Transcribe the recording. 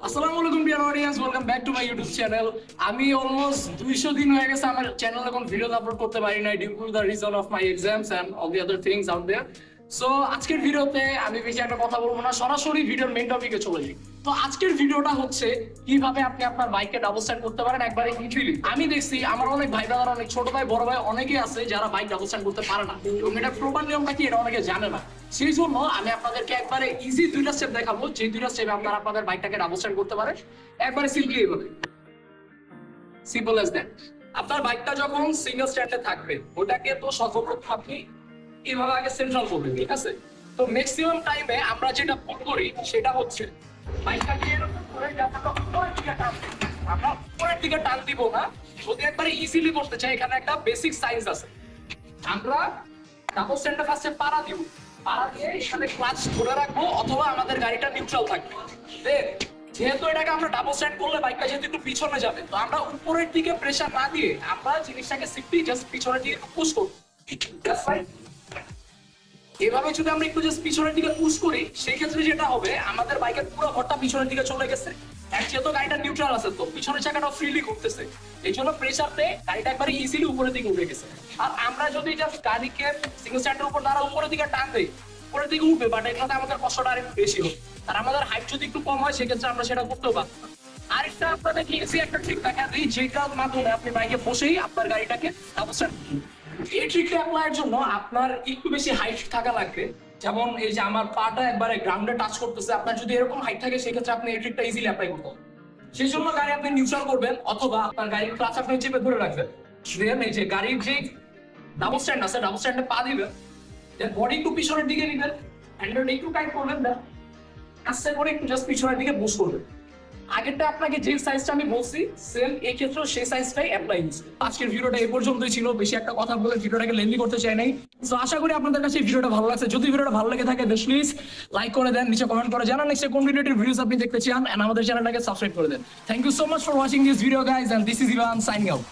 আসসালামু আলাইকুম dear audience welcome back to my YouTube channel আমি অলমোস্ট দুইশো দিন হয়ে গেছে আমার চ্যানেল এখন ভিডিও আপলোড করতে পারি নাই due to the reason of my exams and all the other things out there so আজকের ভিডিওতে আমি বেশি একটা কথা বলব না, সরাসরি ভিডিওর মেন টপিকে চলে যাই। তো আজকের ভিডিওটা হচ্ছে কীভাবে আপনি আপনার বাইককে ডাবল স্ট্যান্ড করতে পারেন, একবারে ইজিলি আমি দেখছি আমার অনেক ভাই দাদারা অনেক ছোট ভাই, বড় ভাই, অনেকেই আছে যারা বাইক ডাবল স্ট্যান্ড করতে পারে না। এবং এটা প্রপার নিয়মটা কি এটা অনেকে জানে না। সেই জন্য আমি আপনাদেরকে একবারে ইজি দুইটা স্টেপ দেখাবো যে দুইটা স্টেপে আপনারা আপনাদের বাইকটাকে ডাবল স্ট্যান্ড করতে পারেন। একবারে সিম্পলি এইভাবে সিম্পল এস দ্যাট আপনার বাইকটা যখন সিঙ্গেল স্ট্যান্ডে থাকবে, ওটাকে তো সর্বপ্রথম আপনি এভাবে আগে সেন্ট্রাল করবেন ঠিক আছে? তো ম্যাক্সিমাম টাইমে আমরা যেটা করি, সেটা হচ্ছে উপরের দিকে টান আমরা উপরের দিকে দিব না, যদি একবারে ইজিলি করতে চাই, এখানে একটা বেসিক সাইন্স আছে। আমরা ফার্স্টে পাড়া দিব। পাড়া দিয়ে এখানে ক্লাচ ধরে রাখব, অথবা আমাদের গাড়িটা নিউট্রাল থাকবে। যেহেতু এটাকে আমরা ডাবল স্ট্যান্ড করলে বাইকটা যেহেতু একটু পিছনে যাবে, তো আমরা উপরের দিকে প্রেসার না দিয়ে আমরা জিনিসটাকে সিম্পলি জাস্ট পিছনের দিকে পুশ করব. এভাবে যদি আমরা একটু জাস্ট পিছনের দিকে পুশ করি সেই ক্ষেত্রে যেটা হবে, আমাদের বাইকের পুরো ঘরটা পিছনের দিকে চলে গেছে। যেহেতু গাড়িটা নিউট্রাল আছে, তো পিছনের চাকাটা ফ্রিলি ঘুরতেছে। এই জন্য প্রেসারতে গাড়িটা একবারে ইজিলি উপরের দিকে উঠে গেছে। আর আমরা যদি গাড়িকে সিঙ্গেল স্ট্যান্ডের উপর দ্বারা উপরের দিকে টান দিই, উপরের দিকে উঠবে বাট এখানে আমাদের কষ্টটা আরেকটু বেশি হবে। আর আমাদের হাইট যদি একটু কম হয়, সেক্ষেত্রে আমরা সেটা করতেও পারব না। আরেকটা আপনাদের ইজি একটা ট্রিক দেখা দিই, যেটার মাধ্যমে আপনি বাইকে বসেই আপনার গাড়িটাকে স্ট্যান্ড এই ট্রিকটা অ্যাপ্লাইয়ের জন্য আপনার একটু বেশি হাইট থাকা লাগবে। যেমন এই যে আমার পাটা একবারে গ্রাউন্ডে টাচ করতেছে, আপনার যদি এরকম হাইট থাকে, সেক্ষেত্রে আপনি এই ট্রিকটা ইজিলি অ্যাপ্লাই করতে সেই জন্য গাড়ি আপনি নিউট্রাল করবেন, অথবা আপনার গাড়ির ক্লাচ আপনি চেপে ধরে রাখবেন। দেন এই যে গাড়ির যে ডাবল স্ট্যান্ড আছে ডাবল স্ট্যান্ডে পা দিবেন দেন বডি একটু পিছনের দিকে নিবেন হ্যান্ডেলটা একটু টাইট করবেন দেন আস্তে করে একটু জাস্ট পিছনের দিকে বুশ করবেন। আগেরটা আপনাকে যে সাইজটা আমি বলছি সেম এই ক্ষেত্রে সেই সাইজটাই অ্যাপ্লাই হচ্ছে আজকের ভিডিওটা এই পর্যন্তই ছিল। বেশি একটা কথা বলে ভিডিওটাকে লেন্দি করতে চাই নাই। সো আশা করি আপনাদের কাছে ভিডিওটা ভালো লাগছে। যদি ভিডিওটা ভালো লেগে থাকে প্লিজ লাইক করে দেন, নিচে কমেন্ট করে জানান। নেক্সট কোন ভিডিওটির ভিডিওস আপনি দেখতে চান এন্ড আমাদের চ্যানেলটাকে সাবস্ক্রাইব করে দেন। Thank you so much for watching this video guys and this is Ivan signing out